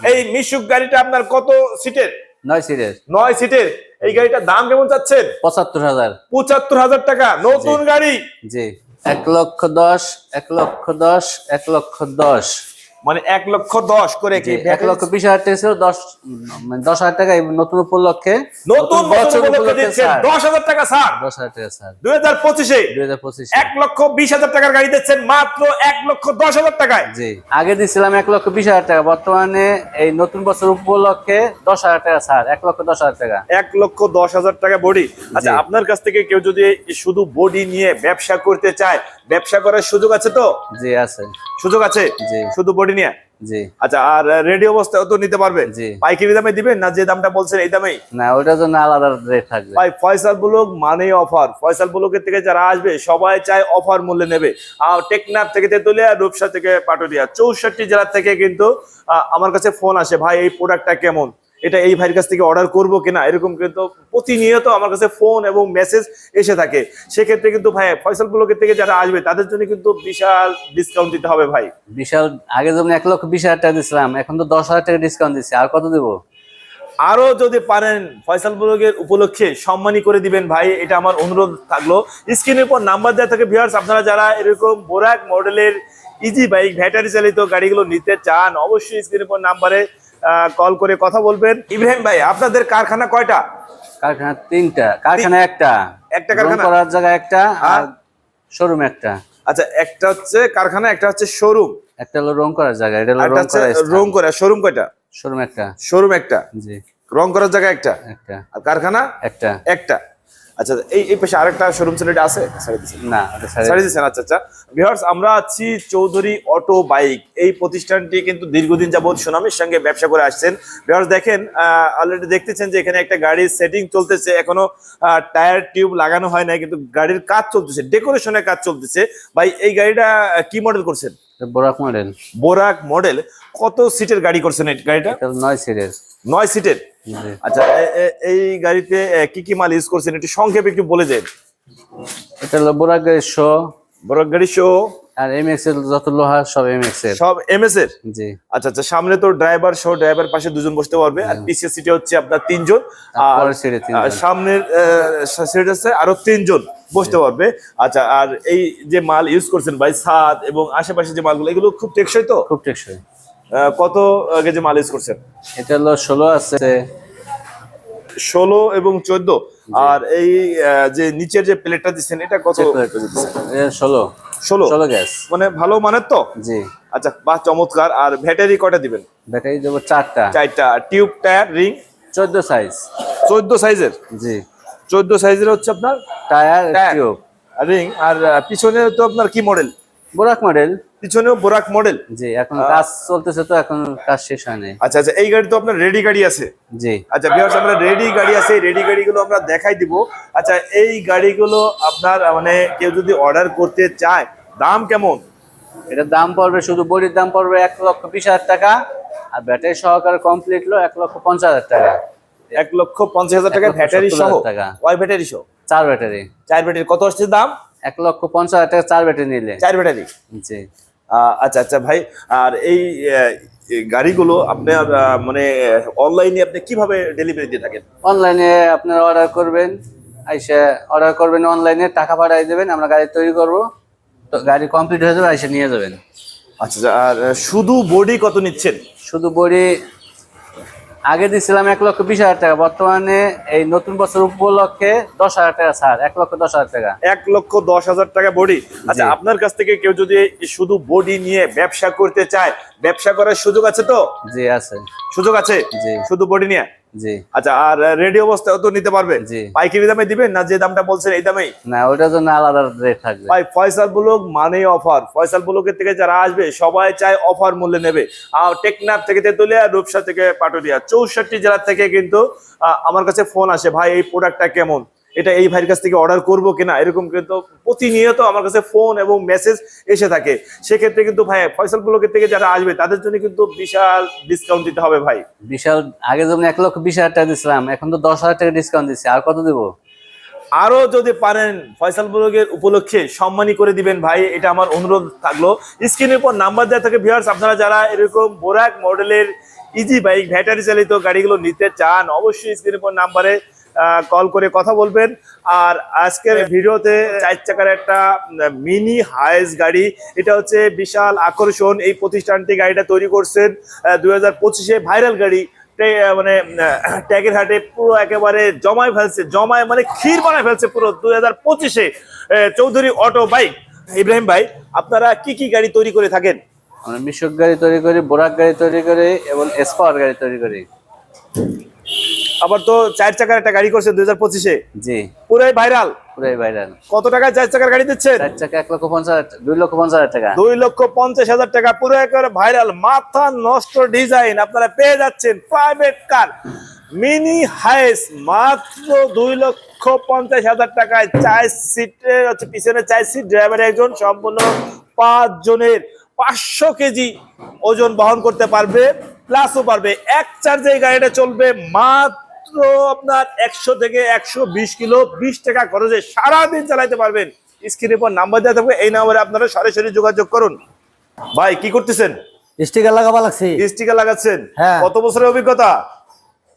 এই মিশুক গাড়িটা আপনার কত সিটের নয় সিটের নয় সিটের এই গাড়িটার দাম কেমন চাচ্ছেন? পঁচাত্তর হাজার। পঁচাত্তর হাজার টাকা। নতুন গাড়ি? জি। এক লক্ষ দশ এক লক্ষ দশ এক লক্ষ দশ। মানে এক লক্ষ দশ করে কি এক লক্ষ বিশ হাজার টাকা ছিল দশ মানে দশ হাজার টাকা নতুন উপলক্ষে নতুন বছর উপলক্ষে দশ হাজার টাকা ছাড় দশ হাজার টাকা স্যার। দুই হাজার পঁচিশে দুই হাজার পঁচিশ। এক লক্ষ বিশ হাজার টাকার গাড়ি দিচ্ছেন মাত্র এক লক্ষ দশ হাজার টাকায়। জি আগে দিছিলাম এক লক্ষ বিশ হাজার টাকা বর্তমানে এই নতুন বছর উপলক্ষে দশ হাজার টাকা স্যার। এক লক্ষ দশ হাজার টাকা। এক লক্ষ দশ হাজার টাকা বডি। আচ্ছা আপনার কাছ থেকে কেউ যদি শুধু বডি নিয়ে ব্যবসা করতে চায় ব্যবসা করার সুযোগ আছে তো? জি আছে। সুযোগ আছে? শুধু বডি নিয়ে? জি। আচ্ছা আর রেডি অবস্থায় তো নিতে পারবে? জি। পাইকারি দামে দিবেন না যে দামটা বলছেন এই দামেই? না ওটার জন্য আলাদা রেট থাকবে। ভাই ফয়সাল ব্লক অফার ফয়সাল ব্লকের থেকে যারা আসবে সবাই চায় অফার মূল্যে নেবে। আর টেকনাফ থেকে তেতুলিয়া রূপসা থেকে পাটুরিয়া চৌষট্টি জেলা থেকে কিন্তু আমার কাছে ফোন আসে ভাই এই প্রোডাক্টটা কেমন? এটা এই ভাইয়ের কাছ থেকে অর্ডার করব কিনা এরকম কিন্তু প্রতিনিয়ত আমার কাছে ফোন এবং মেসেজ এসে থাকে। সেক্ষেত্রে কিন্তু ভাই ফয়সাল ব্লকের থেকে যারা আসবে তাদের জন্য কিন্তু বিশাল ডিসকাউন্ট দিতে হবে ভাই। বিশাল আগে যেমন এক লক্ষ বিশ হাজার টাকা দিছিলাম এখন তো দশ হাজার টাকা ডিসকাউন্ট দিচ্ছে আর কত দেবো? আরও যদি পারেন ফয়সাল ব্লগের উপলক্ষে সম্মানী করে দিবেন ভাই এটা আমার অনুরোধ থাকল। স্ক্রিনের উপর নাম্বার দেওয়া থাকে ভিউয়ার্স আপনারা যারা এরকম বোরাক মডেলের ইজি বাইক ব্যাটারি চালিত গাড়িগুলো নিতে চান অবশ্যই স্ক্রিনের উপর নাম্বারে কল করে কথা বলবেন। ইব্রাহিম ভাই আপনাদের কারখানা কয়টা? কারখানা তিনটা। কারখানা একটা। একটা কারখানা? করার জায়গা একটা আর? শোরুম একটা। আচ্ছা একটা হচ্ছে কারখানা একটা হচ্ছে শোরুম একটা হলো রং করার জায়গা এটা হলো রং করার রং করা। শোরুম কয়টা? শোরুম একটা। শোরুম একটা। জি। রং করার জায়গা একটা। একটা। আর কারখানা? একটা। একটা। আচ্ছা এই এই পাশে আরেকটা শোরুম ছিল এটা আছে? না সারি দিচ্ছেন আচ্ছা আচ্ছা। ভিউয়ার্স আমরা আছি চৌধুরী অটো বাইক। এই প্রতিষ্ঠানটি কিন্তু দীর্ঘদিন যাবৎ সুনামের সঙ্গে ব্যবসা করে আসছেন। ভিউয়ার্স দেখেন অলরেডি দেখতেছেন যে এখানে একটা গাড়ির সেটিং চলতেছে। এখনও টায়ার টিউব লাগানো হয় না কিন্তু গাড়ির কাজ চলতেছে ডেকোরেশনের কাজ চলতেছে। ভাই এই গাড়িটা কি মডেল করছেন? বোরাক মডেল বোরাক মডেল কত সিটের গাড়ি করছেন এই গাড়িটা? নয় সিটের নয় সিটের আচ্ছা এই গাড়িতে কি কি মাল ইউজ করছেন? একটু সংক্ষেপে একটু বলে দেন। এটা হলো বোরাক শো বোরাক গাড়ি শো আর এম এক্সের যত লোহা সব এম এক্সের। সব এমএস এর? জি। আচ্ছা আচ্ছা সামনে তো ড্রাইভার সহ ড্রাইভার পাশে দুজন বসতে পারবে। আর পিছিয়ে সিটে হচ্ছে আপনার তিনজন। আর সামনের সিট আছে আরও তিনজন বসতে পারবে। আচ্ছা আর এই যে মাল ইউজ করছেন ভাই ছাদ এবং আশেপাশে যে মালগুলো এগুলো খুব টেকসই তো? খুব টেকসই। কত আগে যে মাল ইউজ করছেন? এটা হলো ষোলো আছে ষোলো এবং চোদ্দ। আর এই যে নিচের যে প্লেটটা দিচ্ছেন এটা কত? ষোলো। ষোলো? ষোলো গ্যাস। মানে ভালো মানের তো? জি। আচ্ছা বাহ চমৎকার। আর ব্যাটারি কটা দিবেন? ব্যাটারি দেবো চারটা। চারটা। Tube tyre ring? চোদ্দ সাইজ চোদ্দ সাইজের জি। চোদ্দ সাইজের হচ্ছে আপনার? Tyre tyre. টিউব। রিং? আর পিছনে তো আপনার কি মডেল বোরাক মডেল পিছনেও বোরাক মডেল জি এখন কাজ চলতেছে তো এখন কাজ শেষ হয়নি আচ্ছা আচ্ছা এই গাড়ি তো আপনার রেডি গাড়ি আছে। জি। আচ্ছা বিহার আমরা রেডি গাড়ি আছে রেডি গাড়িগুলো আমরা দেখাই দিব। আচ্ছা এই গাড়িগুলো আপনার মানে কেউ যদি অর্ডার করতে চায় দাম কেমন? এটার দাম পড়বে শুধু বডির দাম পড়বে এক লক্ষ বিশ হাজার টাকা আর ব্যাটারি সহকারে কমপ্লিট হলো এক লক্ষ পঞ্চাশ হাজার টাকা। এক লক্ষ পঞ্চাশ হাজার টাকা ব্যাটারি সহ? টাকা। ওয়াই ব্যাটারি সহ? চার ব্যাটারি চার ব্যাটারি কত আসছে দাম? এক লক্ষ পঞ্চাশ হাজার টাকা চার ব্যাটারি নিলে। চার ব্যাটারি? জি। আচ্ছা আচ্ছা ভাই আর এই গাড়িগুলো আপনার মানে অনলাইনে আপনি কীভাবে ডেলিভারি দিয়ে থাকেন? অনলাইনে আপনারা অর্ডার করবেন আইসা অর্ডার করবেন অনলাইনে টাকা পাঠাই দেবেন আমরা গাড়ি তৈরি করব। তো গাড়ি কমপ্লিট হয়ে যাবে আইসা নিয়ে যাবেন। আচ্ছা আচ্ছা, আর শুধু বডি কত নিচ্ছেন? শুধু বড়ি আগে দিছিলাম এক লক্ষ বিশ হাজার টাকা বর্তমানে এই নতুন বছর উপলক্ষে দশ হাজার টাকা ছাড় এক লক্ষ দশ হাজার টাকা। এক লক্ষ দশ হাজার টাকা বডি। আচ্ছা আপনার কাছ থেকে কেউ যদি শুধু বডি নিয়ে ব্যবসা করতে চায় ব্যবসা করার সুযোগ আছে তো? জি আছে। সুযোগ আছে? শুধু বডি নিয়ে? জি। আচ্ছা আর রেডি অবস্থায় তো নিতে পারবেন। পাইকারি দামে দিবেন না যে দামটা বলছেন এই দামেই? না ওটার জন্য আলাদা রেট থাকবে। ভাই ফয়সাল ব্লক মানেই অফার ফয়সাল ব্লকের থেকে যারা আসবে সবাই চায় অফার মূল্যে নেবে। আর টেকনাফ থেকে তেতুলিয়া রূপসা থেকে পাটুরিয়া। চৌষট্টি জেলার থেকে কিন্তু আমার কাছে ফোন আসে ভাই এই প্রোডাক্টটা কেমন? এটা এই ভাইয়ের কাছ থেকে অর্ডার করব কিনা এরকম কিন্তু প্রতিনিয়ত আমার কাছে ফোন এবং মেসেজ এসে থাকে। সেক্ষেত্রে কিন্তু ভাই ফয়সাল ব্লকের থেকে যারা আসবে তাদের জন্য কিন্তু বিশাল ডিসকাউন্ট দিতে হবে ভাই। বিশাল আগে যেমন এক লক্ষ বিশ হাজার টাকা দিছিলাম এখন তো দশ হাজার টাকা ডিসকাউন্ট দিচ্ছি আর কত দেবো? আরও যদি পারেন ফয়সাল ব্লগের উপলক্ষে সম্মানী করে দিবেন ভাই এটা আমার অনুরোধ থাকল। স্ক্রিনের উপর নাম্বার দেওয়া থাকে ভিউয়ার্স আপনারা যারা এরকম বোরাক মডেলের ইজি বাইক ব্যাটারি চালিত গাড়িগুলো নিতে চান অবশ্যই স্ক্রিনের উপর নাম্বারে কল করে কথা বলবেন। আর আজকের ভিডিওতে চার চাকার একটা মিনি হাইস গাড়ি এটা হচ্ছে বিশাল আকর্ষণ। এই প্রতিষ্ঠানটি গাড়িটা তৈরি করছেন দুই হাজার পঁচিশে ভাইরাল গাড়ি। মানে ট্যাগের হাটে পুরো একেবারে জমায় ফেলছে জমায় মানে ক্ষীর বানায় ফেলছে পুরো দুই হাজার পঁচিশে চৌধুরী অটো বাইক ইব্রাহিম ভাই আপনারা কি কি গাড়ি তৈরি করে থাকেন? আমরা মিশুক গাড়ি তৈরি করি বোরাক গাড়ি তৈরি করি এবং এসপাওয়ার গাড়ি তৈরি করি। আবার তো চার চাকার একটা গাড়ি করছে দুই হাজার পঁচিশে। জি। পুরাই ভাইরাল পুরাই ভাইরাল কত টাকায় চার চাকার গাড়ি দিচ্ছেন? চার চাকা এক লক্ষ পঞ্চাশ দুই লক্ষ পঞ্চাশ হাজার টাকা। দুই লক্ষ পঞ্চাশ হাজার টাকা পুরো একেবারে ভাইরাল মাথা নষ্ট ডিজাইন আপনারা পেয়ে যাচ্ছেন প্রাইভেট কার মিনি হাইস মাত্র দুই লক্ষ পঞ্চাশ হাজার টাকায় চার সিটে হচ্ছে পিছনে চার সিট ড্রাইভার একজন সম্পূর্ণ পাঁচ জনের পাঁচশো কেজি ওজন বহন করতে পারবে প্লাসও পারবে। এক চার্জে এই গাড়িটা চলবে মাত্র আপনার একশো থেকে একশো বিশ কিলো বিশ টাকা খরচে সারাদিন চালাইতে পারবেন। স্ক্রিনের পর নাম্বার দেওয়া থাকবে এই নাম্বারে আপনারা সরাসরি যোগাযোগ করুন। ভাই কি করতেছেন? স্টিকার লাগাবা লাগছে। স্টিকার লাগাচ্ছেন? হ্যাঁ। কত বছরের অভিজ্ঞতা?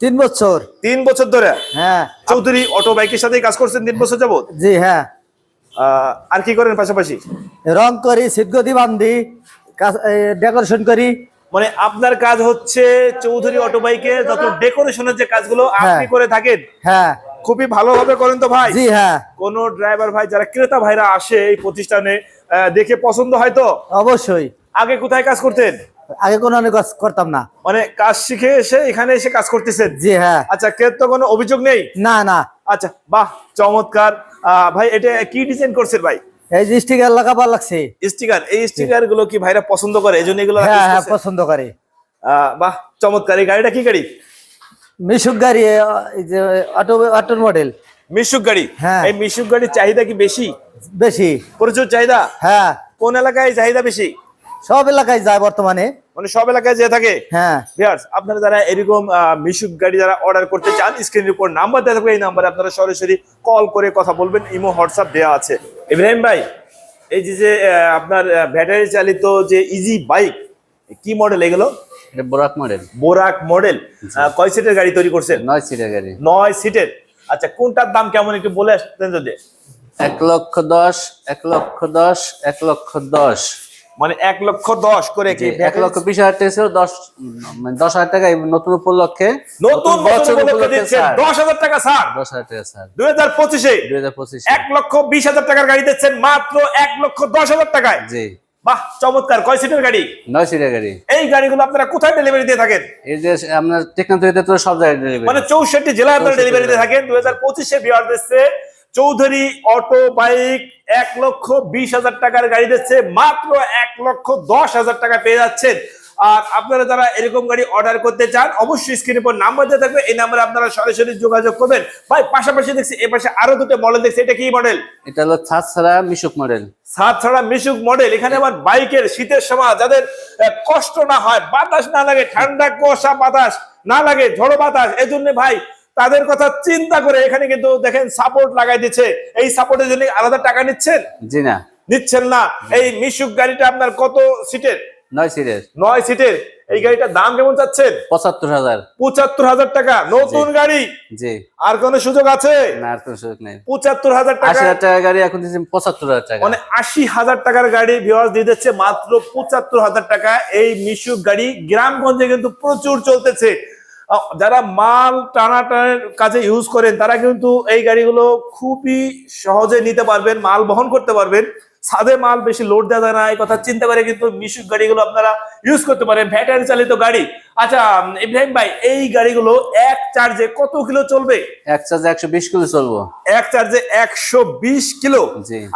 তিন বছর। তিন বছর ধরে? হ্যাঁ। চৌধুরী অটো বাইকের সাথেই কাজ করছেন তিন বছর যাবত জি হ্যাঁ। আর কি করেন পাশাপাশি? রং করি সিদ্ধগতি বান্ধি ডেকোরেশন করি। মানে আপনার কাজ হচ্ছে চৌধুরী অটো বাইকে যত ডেকোরেশনের যে কাজগুলো আপনি হ্যাঁ। করে থাকেন হ্যাঁ। খুবই ভালোভাবে করেন তো ভাই। জি হ্যাঁ। কোন ড্রাইভার ভাই যারা ক্রেতা ভাইরা আসে এই প্রতিষ্ঠানে দেখে পছন্দ হয় তো? অবশ্যই। আগে কোথায় কাজ করতেন? আগে কোনো অনেক কাজ করতাম না। মানে কাজ শিখে এসে এখানে এসে কাজ করতেছেন? জি হ্যাঁ। আচ্ছা ক্রেতা কোনো অভিযোগ নেই? না না। আচ্ছা বাহ চমৎকার। ভাই এটা কি ডিজাইন করছেন ভাই? এই যে স্টিকার লাগাবা লাগছে। স্টিকার এই স্টিকারগুলো কি ভাইরা পছন্দ করে? এগুলো হ্যাঁ হ্যাঁ পছন্দ করে। বাহ চমৎকার। এই গাড়িটা কি গাড়ি? মিশুক গাড়ি এই যে অটো অটোর মডেল। মিশুক গাড়ি? হ্যাঁ। এই মিশুক গাড়ির চাহিদা কি বেশি? বেশি। প্রচুর চাহিদা? হ্যাঁ। কোন এলাকায় চাহিদা বেশি? সব এলাকায় যায় বর্তমানে। মানে সব এলাকায় যে থাকে? হ্যাঁ। আপনারা যারা এরকম মিশুক গাড়ি যারা অর্ডার করতে চান স্ক্রিনের উপর নাম্বার দেওয়া থাকবে এই নাম্বারে আপনারা সরাসরি কল করে কথা বলবেন। ইমো হোয়াটসঅ্যাপ দেওয়া আছে। ইব্রাহিম ভাই এই যে যে আপনার ব্যাটারি চালিত যে ইজি বাইক কি মডেল এগুলো? এটা বোরাক মডেল বোরাক মডেল কয় সিটের গাড়ি তৈরি করছেন? নয় সিটের গাড়ি। নয় সিটের আচ্ছা কোনটার দাম কেমন একটু বলে আসতেন যদি। এক লক্ষ দশ এক লক্ষ দশ এক লক্ষ দশ। মানে এক লক্ষ দশ করে কি এক লক্ষ বিশ হাজার টাকা ছিল দশ মানে দশ হাজার টাকা নতুন উপলক্ষে নতুন বছর উপলক্ষে। দশ হাজার টাকা ছাড়। দশ হাজার টাকা স্যার দুই হাজার পঁচিশে। দুই হাজার পঁচিশ। এক লক্ষ বিশ হাজার টাকার গাড়ি দিচ্ছেন মাত্র এক লক্ষ দশ হাজার টাকায়। জি। বাহ চমৎকার। কয় সিটের গাড়ি? নয় সিটের গাড়ি। এই গাড়িগুলো আপনারা কোথায় ডেলিভারি দিয়ে থাকেন? এই যে আপনার সব জায়গায় ডেলিভারি মানে চৌষট্টি জেলায় আপনারা ডেলিভারি দিয়ে থাকেন। দুই হাজার পঁচিশে বিহার দিচ্ছে চৌধুরী অটো বাইক এক লক্ষ বিশ হাজার টাকার গাড়ি দিচ্ছে মাত্র এক লক্ষ দশ হাজার টাকা পেয়ে যাচ্ছেন। আর আপনারা যারা এরকম গাড়ি অর্ডার করতে চান অবশ্যই স্ক্রিনের উপর নাম্বার দিয়ে থাকবে এই নাম্বারে আপনারা সরাসরি যোগাযোগ করবেন। ভাই পাশাপাশি দেখছি এ পাশে আরও দুটো মডেল দেখছি এটা কি মডেল এটা হলো ছাদ ছাড়া মিশুক মডেল সাত ছাড়া মিশুক মডেল এখানে আবার বাইকের শীতের সময় যাদের কষ্ট না হয় বাতাস না লাগে ঠান্ডা কুয়াশা বাতাস না লাগে ঝড়ো বাতাস এই জন্য ভাই তাদের কথা চিন্তা করে এখানে কিন্তু দেখেন সাপোর্ট লাগাই দিচ্ছে। এই সাপোর্টের জন্য আলাদা টাকা নিচ্ছেন? জি না। নিচ্ছেন না। এই মিশুক গাড়িটা আপনার কত সিটের নয় সিটের নয় সিটের এই গাড়িটার দাম কেমন চাচ্ছেন? পঁচাত্তর হাজার। পঁচাত্তর হাজার টাকা। নতুন গাড়ি? জি। আর কোন সুযোগ আছে? না আর কোনো সুযোগ নেই। পঁচাত্তর হাজার টাকা। টাকা গাড়ি এখন দিচ্ছেন পঁচাত্তর হাজার টাকা। মানে আশি হাজার টাকার গাড়ি ভিওয়ার্স দিয়ে দিচ্ছে মাত্র পঁচাত্তর হাজার টাকা। এই মিশুক গাড়ি গ্রামগঞ্জে কিন্তু প্রচুর চলতেছে। যারা মাল টানা টানাটানের কাজে ইউজ করেন, তারা কিন্তু এই গাড়িগুলো খুবই সহজে নিতে পারবেন, মাল বহন করতে পারবেন। সাদে মাল বেশি লোড দেওয়া যায় না, এই কথা চিন্তা করে কিন্তু মিশুক গাড়িগুলো আপনারা ইউজ করতে পারেন। ভ্যাটারি চালিত গাড়ি আচ্ছা ইব্রাহিম ভাই এই গাড়িগুলো এক চার্জে কত কিলো চলবে? এক চার্জে একশো বিশ কিলো চলবো। এক চার্জে একশো বিশ কিলো।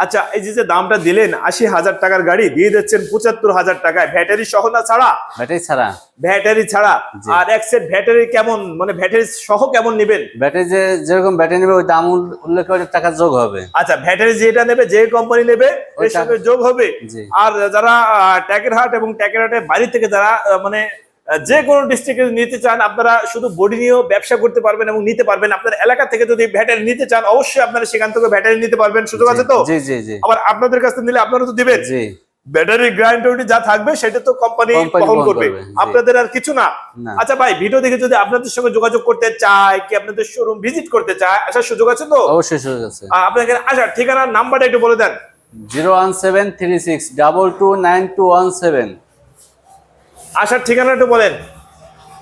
আচ্ছা এই যে যে দামটা দিলেন আশি হাজার টাকার গাড়ি দিয়ে দিচ্ছেন পঁচাত্তর হাজার টাকায়। ব্যাটারি সহ না ছাড়া? ব্যাটারি ছাড়া। ব্যাটারি ছাড়া। আর এক সেট ব্যাটারি কেমন মানে ব্যাটারি সহ কেমন নেবেন? ব্যাটারি যে যেরকম ব্যাটারি নেবে ওই দাম উল্লেখ করে টাকা যোগ হবে। আচ্ছা ব্যাটারি যেটা নেবে যে কোম্পানি নেবে ওই এর সঙ্গে যোগ হবে। আর যারা ট্যাকের হাট এবং ট্যাকের হাটের বাড়ি থেকে যারা মানে যে কোনো ডিস্ট্রিক্টে নিতে চান আপনারা শুধু বডি নিয়েও ব্যবসা করতে পারবেন এবং নিতে পারবেন। আপনার এলাকা থেকে যদি ব্যাটারি নিতে চান অবশ্যই আপনারা সেখান থেকে ব্যাটারি নিতে পারবেন। সুযোগ আছে তো? আবার আপনাদের কাছ থেকে নিলে আপনারা তো দিবেন। ব্যাটারি গ্যারান্টি যা থাকবে সেটা তো কোম্পানি বহন করবে। আপনাদের আর কিছু না। আচ্ছা ভাই ভিডিও দেখে যদি আপনাদের সঙ্গে যোগাযোগ করতে চায় কি আপনাদের শোরুম ভিজিট করতে চায় আসার সুযোগ আছে তো? অবশ্যই সুযোগ আছে। আপনাদের আচ্ছা ঠিকানার নাম্বারটা একটু বলে দেন। Zero one seven three six double two nine two one seven. আসার ঠিকানাটা বলেন।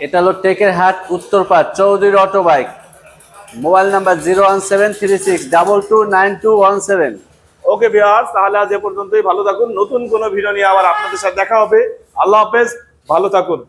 এটা হলো টেকের হাট Uttarpar Chowdhury auto bike mobile number zero one seven three six double two nine two one seven. Okay Bihar তাহলে আজ এ পর্যন্তই। ভালো থাকুন। নতুন কোনো ভিডিও নিয়ে আবার আপনাদের সাথে দেখা হবে। আল্লাহ হাফেজ। ভালো থাকুন।